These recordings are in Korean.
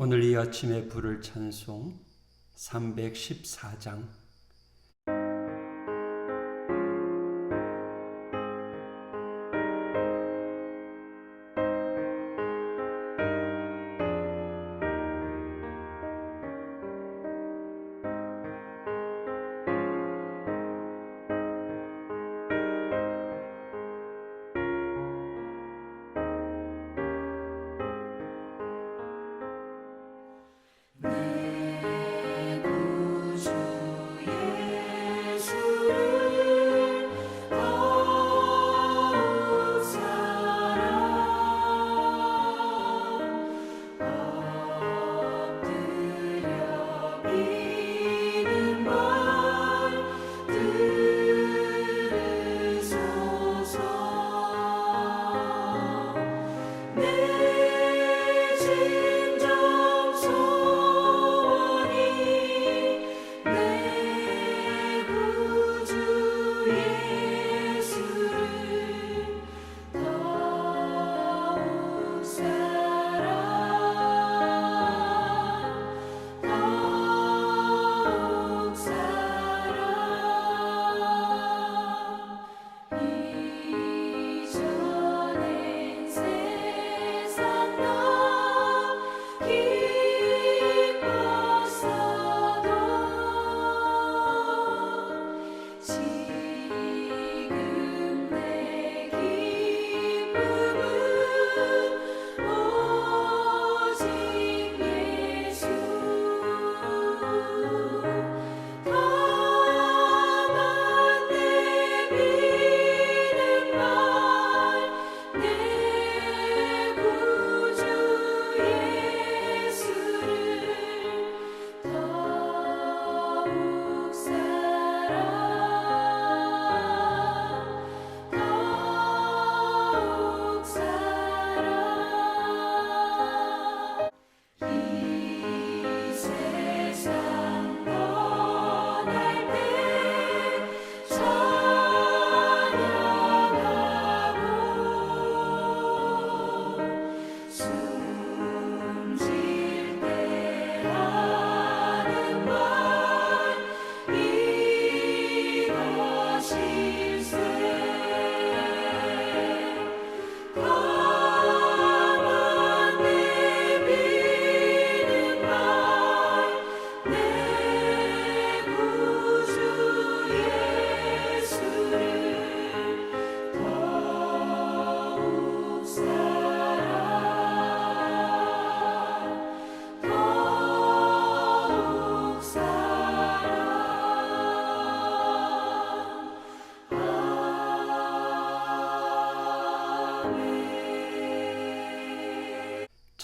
오늘 이 아침에 부를 찬송 314장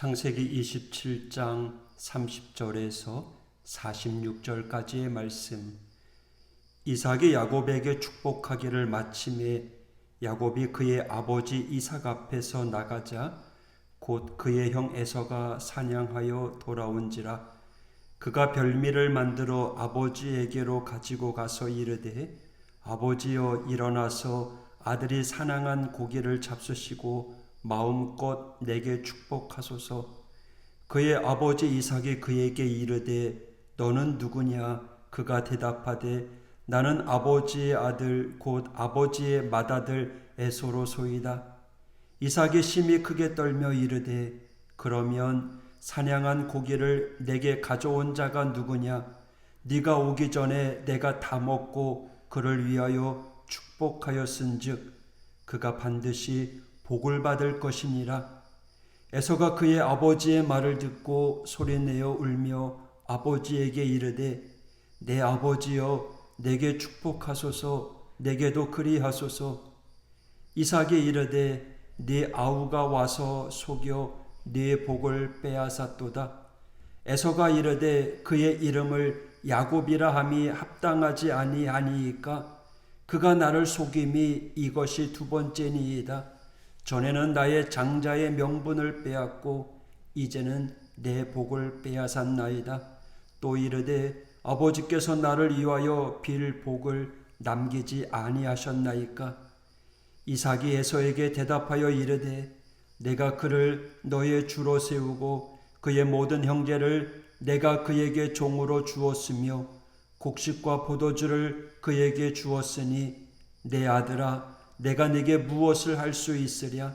창세기 27장 30절에서 46절까지의 말씀. 이삭이 야곱에게 축복하기를 마침에 야곱이 그의 아버지 이삭 앞에서 나가자 곧 그의 형 에서가 사냥하여 돌아온지라. 그가 별미를 만들어 아버지에게로 가지고 가서 이르되 아버지여 일어나서 아들이 사냥한 고기를 잡수시고 마음껏 내게 축복하소서. 그의 아버지 이삭이 그에게 이르되 너는 누구냐? 그가 대답하되 나는 아버지의 아들 곧 아버지의 맏아들 에소로 소이다. 이삭이 심히 크게 떨며 이르되 그러면 사냥한 고기를 내게 가져온 자가 누구냐? 네가 오기 전에 내가 다 먹고 그를 위하여 축복하였은즉 그가 반드시 복을 받을 것이니라. 에서가 그의 아버지의 말을 듣고 소리내어 울며 아버지에게 이르되 내 아버지여 내게 축복하소서 내게도 그리하소서. 이삭이 이르되 네 아우가 와서 속여 네 복을 빼앗았도다. 에서가 이르되 그의 이름을 야곱이라 함이 합당하지 아니하니이까 그가 나를 속임이 이것이 두 번째니이다 전에는 나의 장자의 명분을 빼앗고 이제는 내 복을 빼앗았나이다. 또 이르되 아버지께서 나를 위하여 빌 복을 남기지 아니하셨나이까? 이삭이 에서에게 대답하여 이르되 내가 그를 너의 주로 세우고 그의 모든 형제를 내가 그에게 종으로 주었으며 곡식과 포도주를 그에게 주었으니 내 아들아 내가 네게 무엇을 할 수 있으랴?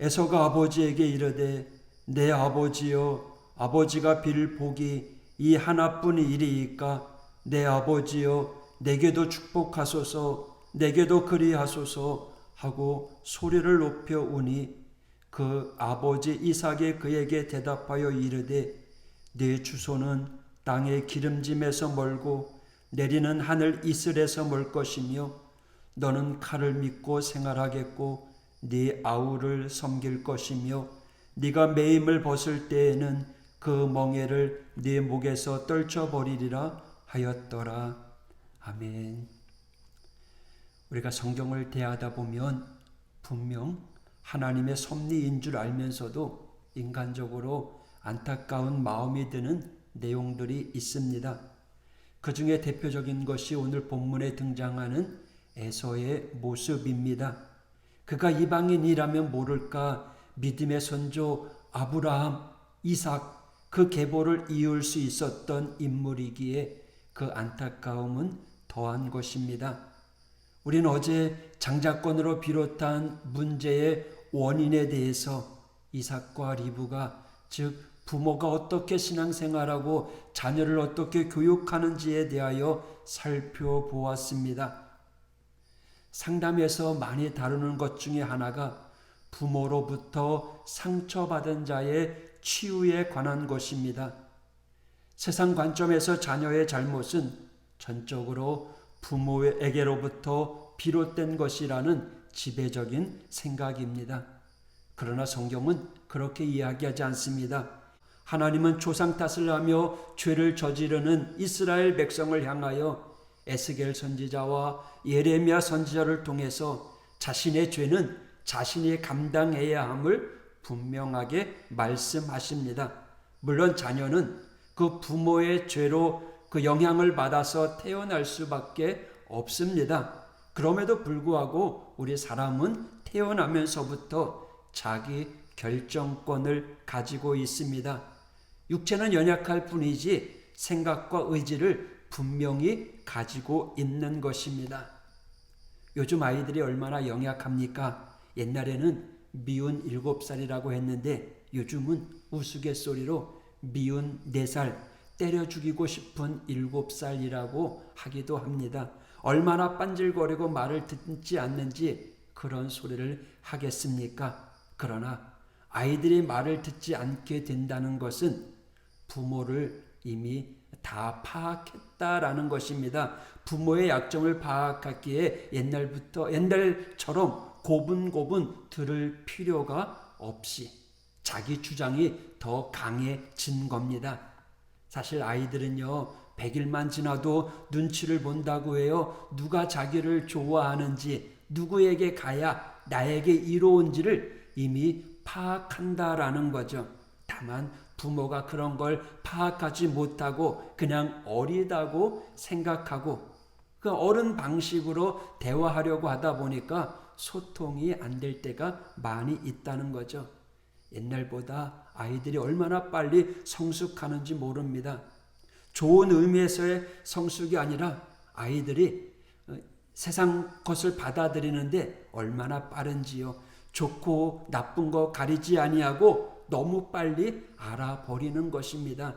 에서가 아버지에게 이르되 내 아버지여 아버지가 빌 복이 이 하나뿐 이리이까? 내 아버지여 내게도 축복하소서 내게도 그리하소서 하고 소리를 높여 우니 그 아버지 이삭이 그에게 대답하여 이르되 네 주소는 땅의 기름짐에서 멀고 내리는 하늘 이슬에서 멀 것이며 너는 칼을 믿고 생활하겠고 네 아우를 섬길 것이며 네가 매임을 벗을 때에는 그 멍에를 네 목에서 떨쳐 버리리라 하였더라 아멘. 우리가 성경을 대하다 보면 분명 하나님의 섭리인 줄 알면서도 인간적으로 안타까운 마음이 드는 내용들이 있습니다. 그 중에 대표적인 것이 오늘 본문에 등장하는 에서의 모습입니다. 그가 이방인이라면 모를까 믿음의 선조 아브라함, 이삭 그 계보를 이을 수 있었던 인물이기에 그 안타까움은 더한 것입니다. 우리는 어제 장자권으로 비롯한 문제의 원인에 대해서 이삭과 리브가 즉 부모가 어떻게 신앙생활하고 자녀를 어떻게 교육하는지에 대하여 살펴보았습니다. 상담에서 많이 다루는 것 중에 하나가 부모로부터 상처받은 자의 치유에 관한 것입니다. 세상 관점에서 자녀의 잘못은 전적으로 부모에게로부터 비롯된 것이라는 지배적인 생각입니다. 그러나 성경은 그렇게 이야기하지 않습니다. 하나님은 조상 탓을 하며 죄를 저지르는 이스라엘 백성을 향하여 에스겔 선지자와 예레미야 선지자를 통해서 자신의 죄는 자신이 감당해야 함을 분명하게 말씀하십니다. 물론 자녀는 그 부모의 죄로 그 영향을 받아서 태어날 수밖에 없습니다. 그럼에도 불구하고 우리 사람은 태어나면서부터 자기 결정권을 가지고 있습니다. 육체는 연약할 뿐이지 생각과 의지를 분명히 가지고 있는 것입니다. 요즘 아이들이 얼마나 영약합니까? 옛날에는 미운 일곱 살이라고 했는데 요즘은 우스갯소리로 미운 네 살, 때려 죽이고 싶은 일곱 살이라고 하기도 합니다. 얼마나 빤질거리고 말을 듣지 않는지 그런 소리를 하겠습니까? 그러나 아이들이 말을 듣지 않게 된다는 것은 부모를 이미 다 파악했다라는 것입니다. 부모의 약점을 파악하기에 옛날부터 옛날처럼 고분고분 들을 필요가 없이 자기 주장이 더 강해진 겁니다. 사실 아이들은요, 100일만 지나도 눈치를 본다고 해요. 누가 자기를 좋아하는지, 누구에게 가야 나에게 이로운지를 이미 파악한다라는 거죠. 다만 부모가 그런 걸 파악하지 못하고 그냥 어리다고 생각하고 그 어른 방식으로 대화하려고 하다 보니까 소통이 안 될 때가 많이 있다는 거죠. 옛날보다 아이들이 얼마나 빨리 성숙하는지 모릅니다. 좋은 의미에서의 성숙이 아니라 아이들이 어, 세상 것을 받아들이는데 얼마나 빠른지요. 좋고 나쁜 거 가리지 아니하고 너무 빨리 알아버리는 것입니다.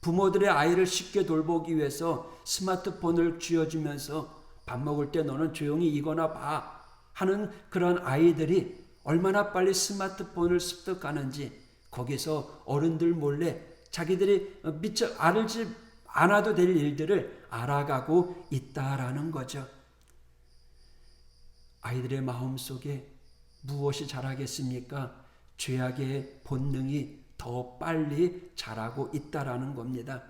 부모들의 아이를 쉽게 돌보기 위해서 스마트폰을 쥐어주면서 밥 먹을 때 너는 조용히 이거나 봐 하는 그런 아이들이 얼마나 빨리 스마트폰을 습득하는지 거기서 어른들 몰래 자기들이 미처 알지 않아도 될 일들을 알아가고 있다라는 거죠. 아이들의 마음 속에 무엇이 자라겠습니까? 죄악의 본능이 더 빨리 자라고 있다라는 겁니다.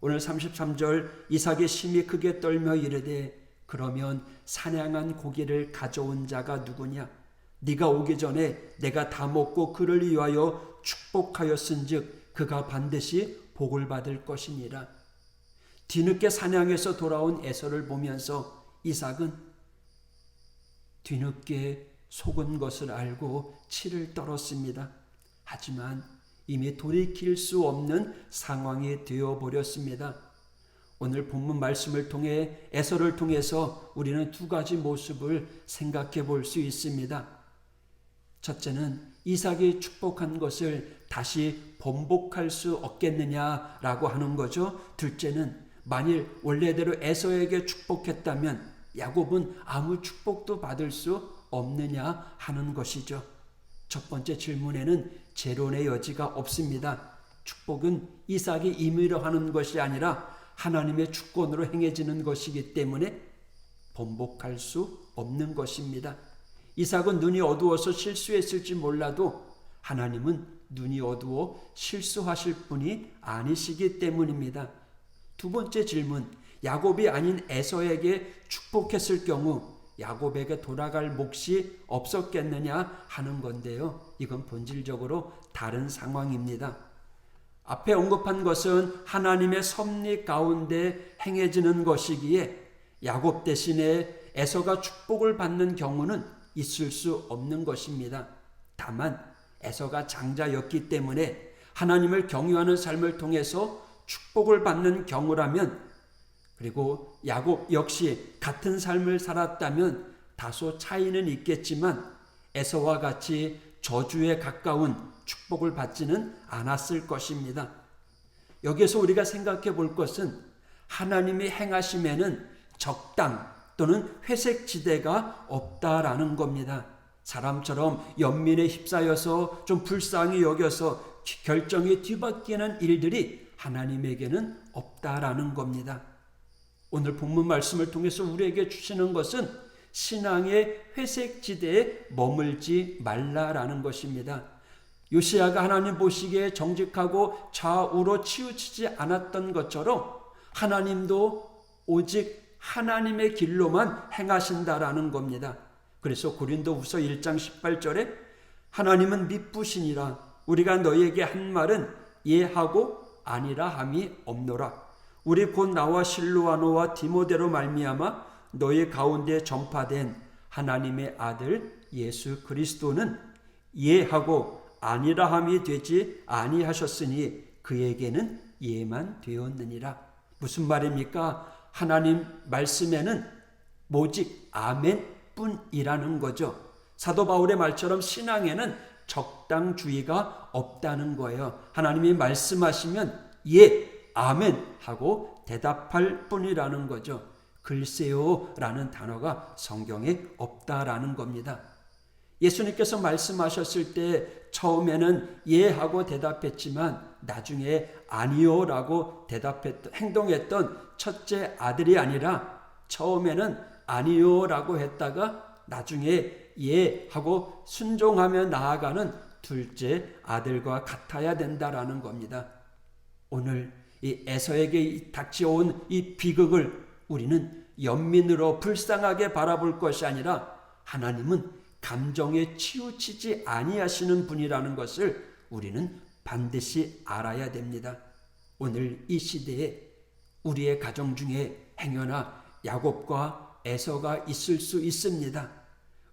오늘 33절 이삭이 심히 크게 떨며 이르되 그러면 사냥한 고기를 가져온 자가 누구냐? 네가 오기 전에 내가 다 먹고 그를 위하여 축복하였은즉 그가 반드시 복을 받을 것이니라. 뒤늦게 사냥해서 돌아온 에서를 보면서 이삭은 뒤늦게 속은 것을 알고 치를 떨었습니다. 하지만 이미 돌이킬 수 없는 상황이 되어 버렸습니다. 오늘 본문 말씀을 통해 에서를 통해서 우리는 두 가지 모습을 생각해 볼 수 있습니다. 첫째는 이삭이 축복한 것을 다시 번복할 수 없겠느냐라고 하는 거죠. 둘째는 만일 원래대로 에서에게 축복했다면 야곱은 아무 축복도 받을 수 없느냐 하는 것이죠. 첫 번째 질문에는 재론의 여지가 없습니다. 축복은 이삭이 임의로 하는 것이 아니라 하나님의 주권으로 행해지는 것이기 때문에 번복할 수 없는 것입니다. 이삭은 눈이 어두워서 실수했을지 몰라도 하나님은 눈이 어두워 실수하실 분이 아니시기 때문입니다. 두 번째 질문, 야곱이 아닌 에서에게 축복했을 경우 야곱에게 돌아갈 몫이 없었겠느냐 하는 건데요. 이건 본질적으로 다른 상황입니다. 앞에 언급한 것은 하나님의 섭리 가운데 행해지는 것이기에 야곱 대신에 에서가 축복을 받는 경우는 있을 수 없는 것입니다. 다만 에서가 장자였기 때문에 하나님을 경유하는 삶을 통해서 축복을 받는 경우라면 그리고 야곱 역시 같은 삶을 살았다면 다소 차이는 있겠지만 에서와 같이 저주에 가까운 축복을 받지는 않았을 것입니다. 여기서 우리가 생각해 볼 것은 하나님이 행하심에는 적당 또는 회색 지대가 없다라는 겁니다. 사람처럼 연민에 휩싸여서 좀 불쌍히 여겨서 결정이 뒤바뀌는 일들이 하나님에게는 없다라는 겁니다. 오늘 본문 말씀을 통해서 우리에게 주시는 것은 신앙의 회색 지대에 머물지 말라라는 것입니다. 요시아가 하나님 보시기에 정직하고 좌우로 치우치지 않았던 것처럼 하나님도 오직 하나님의 길로만 행하신다라는 겁니다. 그래서 고린도후서 1장 18절에 하나님은 미쁘시니라 우리가 너에게 한 말은 예하고 아니라 함이 없노라. 우리 곧 나와 실루아노와 디모데로 말미암아 너희 가운데 전파된 하나님의 아들 예수 그리스도는 예하고 아니라 함이 되지 아니하셨으니 그에게는 예만 되었느니라. 무슨 말입니까? 하나님 말씀에는 오직 아멘 뿐이라는 거죠. 사도 바울의 말처럼 신앙에는 적당주의가 없다는 거예요. 하나님이 말씀하시면 예, 아멘 하고 대답할 뿐이라는 거죠. 글쎄요 라는 단어가 성경에 없다라는 겁니다. 예수님께서 말씀하셨을 때 처음에는 예 하고 대답했지만 나중에 아니요 라고 대답했던, 행동했던 첫째 아들이 아니라 처음에는 아니요 라고 했다가 나중에 예 하고 순종하며 나아가는 둘째 아들과 같아야 된다라는 겁니다. 오늘 이 에서에게 닥쳐온 이 비극을 우리는 연민으로 불쌍하게 바라볼 것이 아니라 하나님은 감정에 치우치지 아니하시는 분이라는 것을 우리는 반드시 알아야 됩니다. 오늘 이 시대에 우리의 가정 중에 행여나 야곱과 에서가 있을 수 있습니다.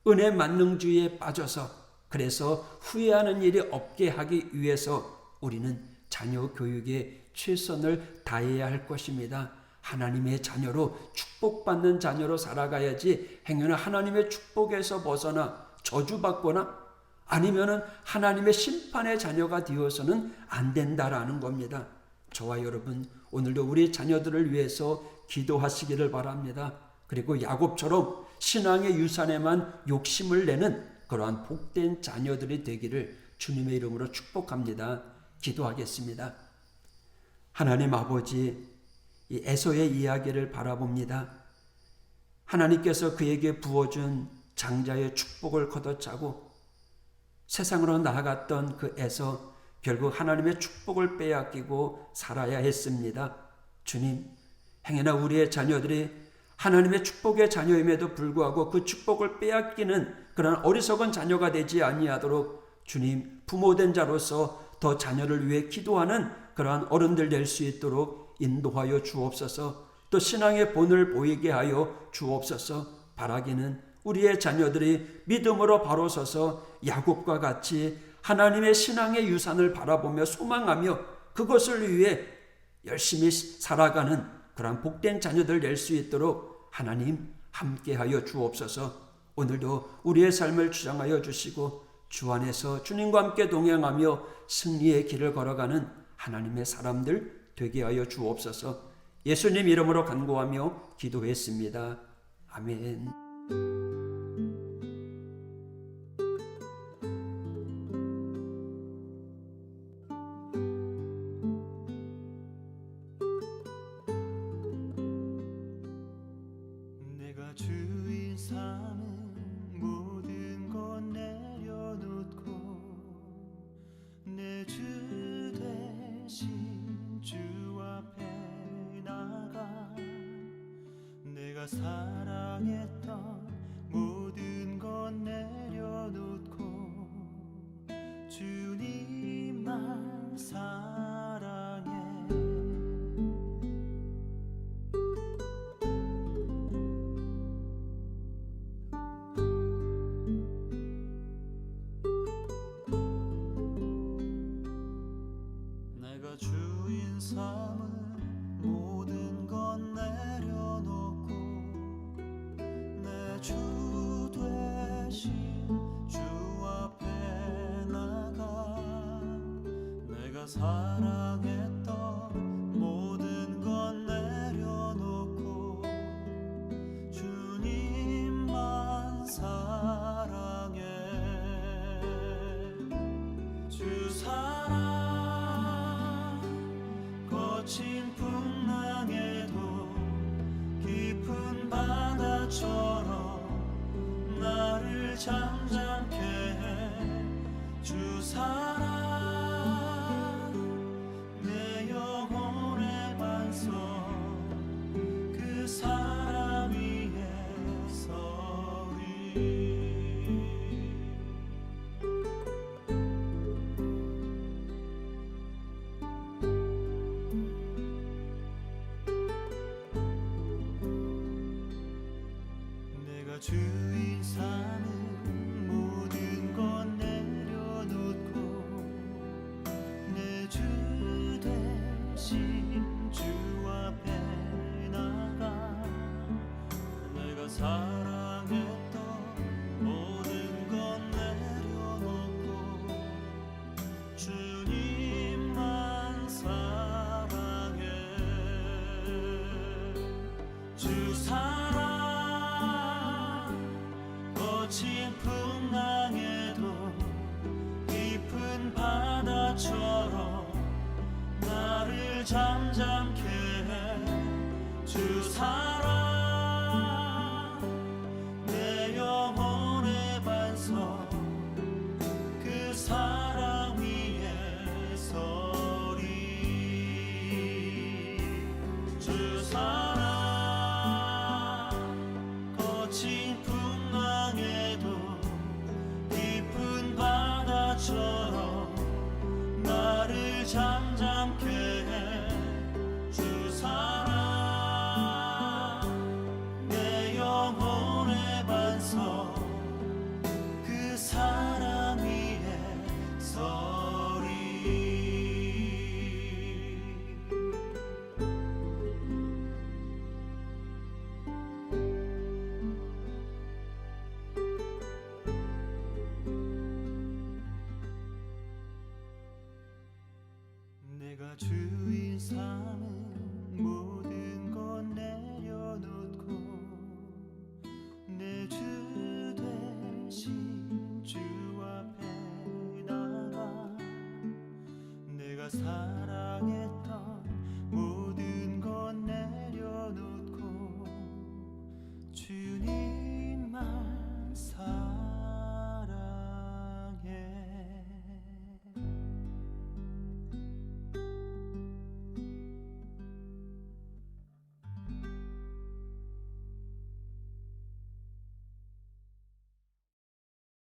은혜 만능주의에 빠져서 그래서 후회하는 일이 없게 하기 위해서 우리는 자녀 교육에 최선을 다해야 할 것입니다. 하나님의 자녀로 축복받는 자녀로 살아가야지 행여나 하나님의 축복에서 벗어나 저주받거나 아니면은 하나님의 심판의 자녀가 되어서는 안 된다라는 겁니다. 저와 여러분 오늘도 우리 자녀들을 위해서 기도하시기를 바랍니다. 그리고 야곱처럼 신앙의 유산에만 욕심을 내는 그러한 복된 자녀들이 되기를 주님의 이름으로 축복합니다. 기도하겠습니다. 하나님 아버지, 이 에서의 이야기를 바라봅니다. 하나님께서 그에게 부어준 장자의 축복을 걷어차고 세상으로 나아갔던 그 에서 결국 하나님의 축복을 빼앗기고 살아야 했습니다. 주님, 행여나 우리의 자녀들이 하나님의 축복의 자녀임에도 불구하고 그 축복을 빼앗기는 그런 어리석은 자녀가 되지 아니하도록 주님 부모된 자로서 더 자녀를 위해 기도하는 그러한 어른들 될 수 있도록 인도하여 주옵소서. 또 신앙의 본을 보이게 하여 주옵소서. 바라기는 우리의 자녀들이 믿음으로 바로 서서 야곱과 같이 하나님의 신앙의 유산을 바라보며 소망하며 그것을 위해 열심히 살아가는 그러한 복된 자녀들 될 수 있도록 하나님 함께하여 주옵소서. 오늘도 우리의 삶을 주장하여 주시고 주 안에서 주님과 함께 동행하며 승리의 길을 걸어가는 하나님의 사람들 되게 하여 주옵소서. 예수님 이름으로 간구하며 기도했습니다. 아멘. 주 사랑. 거친 풍랑에도 깊은 바다처럼 나를 잠잠 나